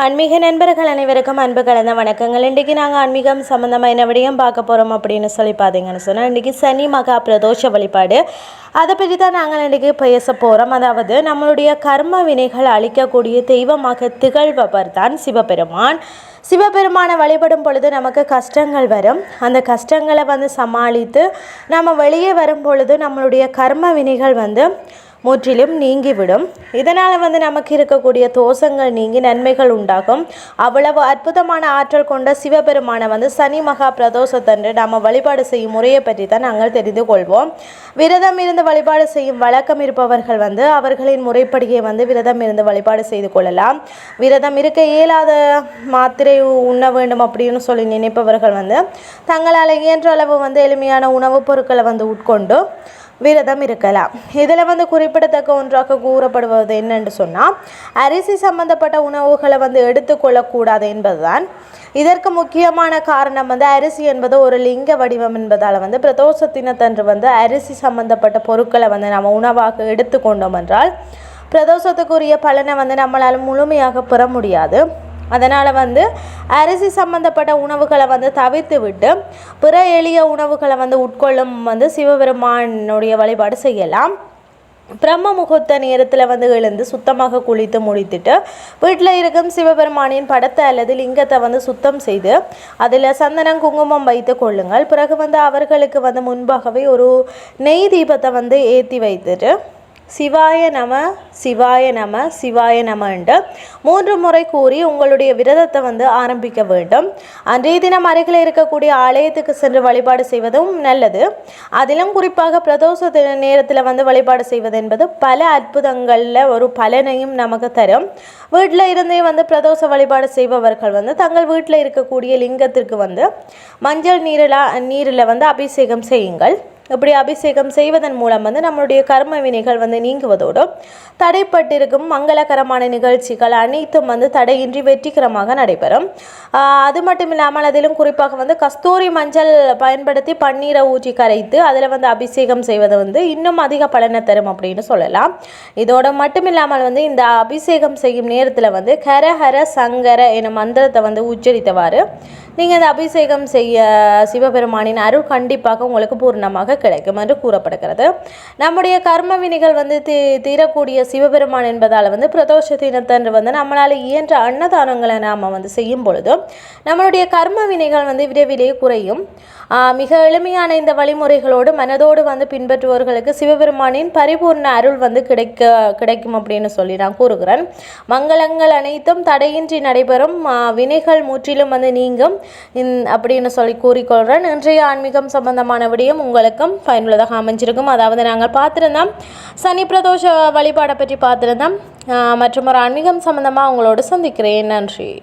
ஆன்மீக நண்பர்கள் அனைவருக்கும் அன்பு கலந்த வணக்கங்கள். இன்றைக்கி நாங்கள் ஆன்மீகம் சம்மந்தமாக என்ன விடையும் பார்க்க போகிறோம் அப்படின்னு சொல்லி பார்த்தீங்கன்னு சொன்னால் இன்றைக்கி சனி மகா பிரதோஷ வழிபாடு. அதை பற்றி தான் நாங்கள் இன்றைக்கி பேச போகிறோம் அதாவது நம்மளுடைய கர்ம வினைகள் அழிக்கக்கூடிய தெய்வமாக திகழ்பவர் தான் சிவபெருமான். சிவபெருமானை வழிபடும் பொழுது நமக்கு கஷ்டங்கள் வரும். அந்த கஷ்டங்களை வந்து சமாளித்து நம்ம வெளியே வரும் பொழுது நம்மளுடைய கர்ம வினைகள் வந்து முற்றிலும் நீங்கிவிடும். இதனால் வந்து நமக்கு இருக்கக்கூடிய தோஷங்கள் நீங்கி நன்மைகள் உண்டாகும். அவ்வளவு அற்புதமான ஆற்றல் கொண்ட சிவபெருமானை வந்து சனி மகா பிரதோஷத்தன்று நாம் வழிபாடு செய்யும் முறையை பற்றி தான் நாங்கள் தெரிந்து கொள்வோம். விரதம் இருந்து வழிபாடு செய்யும் வழக்கம் இருப்பவர்கள் வந்து அவர்களின் முறைப்படியே வந்து விரதம் இருந்து வழிபாடு செய்து கொள்ளலாம். விரதம் இருக்க இயலாத மாத்திரை உண்ண வேண்டும் அப்படின்னு சொல்லி நினைப்பவர்கள் வந்து தங்களால் இயன்ற அளவு வந்து எளிமையான உணவுப் பொருட்களை வந்து உட்கொண்டு விரதம் இருக்கலாம். இதில் வந்து குறிப்பிடத்தக்க ஒன்றாக கூறப்படுவது என்னென்று சொன்னால் அரிசி சம்பந்தப்பட்ட உணவுகளை வந்து எடுத்துக்கொள்ளக்கூடாது என்பதுதான். இதற்கு முக்கியமான காரணம் வந்து அரிசி என்பது ஒரு லிங்க வடிவம் என்பதால் வந்து பிரதோஷத்தினத்தன்று வந்து அரிசி சம்பந்தப்பட்ட பொருட்களை வந்து நம்ம உணவாக எடுத்துக்கொண்டோம் என்றால் பிரதோஷத்துக்குரிய பலனை வந்து நம்மளால் முழுமையாக பெற முடியாது. அதனால் வந்து அரிசி சம்மந்தப்பட்ட உணவுகளை வந்து தவிர்த்து விட்டு பிற எளிய உணவுகளை வந்து உட்கொள்ளும் வந்து சிவபெருமானுடைய வழிபாடு செய்யலாம். பிரம்ம முகூர்த்த நேரத்தில் வந்து எழுந்து சுத்தமாக குளித்து முடித்துட்டு வீட்டில் இருக்கும் சிவபெருமானின் படத்தை அல்லது லிங்கத்தை வந்து சுத்தம் செய்து அதில் சந்தனம் குங்குமம் வைத்து கொள்ளுங்கள். பிறகு வந்து அவர்களுக்கு வந்து முன்பாகவே ஒரு நெய் தீபத்தை வந்து ஏற்றி வைத்துட்டு சிவாய நம சிவாய நம சிவாய நம என்று மூன்று முறை கூறி உங்களுடைய விரதத்தை வந்து ஆரம்பிக்க வேண்டும். அன்றைய தினம் அருகில் இருக்கக்கூடிய ஆலயத்துக்கு சென்று வழிபாடு செய்வதும் நல்லது. அதிலும் குறிப்பாக பிரதோஷ நேரத்தில் வந்து வழிபாடு செய்வது என்பது பல அற்புதங்களில் ஒரு பலனையும் நமக்கு தரும். வீட்டில் இருந்தே வந்து பிரதோஷ வழிபாடு செய்பவர்கள் வந்து தங்கள் வீட்டில் இருக்கக்கூடிய லிங்கத்திற்கு வந்து மஞ்சள் நீரில் நீரில் வந்து அபிஷேகம் செய்யுங்கள். இப்படி அபிஷேகம் செய்வதன் மூலம் வந்து நம்மளுடைய கர்ம வினைகள் வந்து நீங்குவதோடு தடைப்பட்டிருக்கும் மங்களகரமான நிகழ்ச்சிகள் அனைத்தும் வந்து தடையின்றி வெற்றிகரமாக நடைபெறும். அது மட்டும் இல்லாமல் அதிலும் குறிப்பாக வந்து கஸ்தூரி மஞ்சள் பயன்படுத்தி பன்னீரை ஊற்றி கரைத்து அதில் வந்து அபிஷேகம் செய்வது வந்து இன்னும் அதிக பலனை தரும் அப்படின்னு சொல்லலாம். இதோட மட்டும் இல்லாமல் வந்து இந்த அபிஷேகம் செய்யும் நேரத்தில் வந்து கரஹர சங்கர எனும் மந்திரத்தை வந்து உச்சரித்தவாறு நீங்கள் இந்த அபிஷேகம் செய்ய சிவபெருமானின் அருள் கண்டிப்பாக உங்களுக்கு பூர்ணமாக கிடைக்கும் என்று கூறப்படுகிறது. நம்முடைய கர்ம வினைகள் வந்து தீ தீரக்கூடிய சிவபெருமான் என்பதால் வந்து பிரதோஷ தினத்தன்று வந்து நம்மளால் இயன்ற அன்னதானங்களை நாம் வந்து செய்யும் பொழுது நம்மளுடைய கர்ம வினைகள் வந்து விரைவிலேயே குறையும். மிக எளிமையான இந்த வழிமுறைகளோடு மனதோடு வந்து பின்பற்றுபவர்களுக்கு சிவபெருமானின் பரிபூர்ண அருள் வந்து கிடைக்க கிடைக்கும் அப்படின்னு சொல்லி நான் கூறுகிறேன். மங்களங்கள் அனைத்தும் தடையின்றி நடைபெறும். வினைகள் முற்றிலும் வந்து நீங்கும். இந்- அப்படின்னு சொல்லி கூறிக்கொள்கிறேன். இன்றைய ஆன்மீகம் சம்பந்தமான விடயம் உங்களுக்கும் பயனுள்ளதாக அமைஞ்சிருக்கும். அதாவது நாங்கள் பார்த்துருந்தோம் சனி பிரதோஷ வழிபாடை பற்றி பார்த்துருந்தோம். மற்றும் ஒரு ஆன்மீகம் சம்பந்தமாக உங்களோடு சந்திக்கிறேன். நன்றி.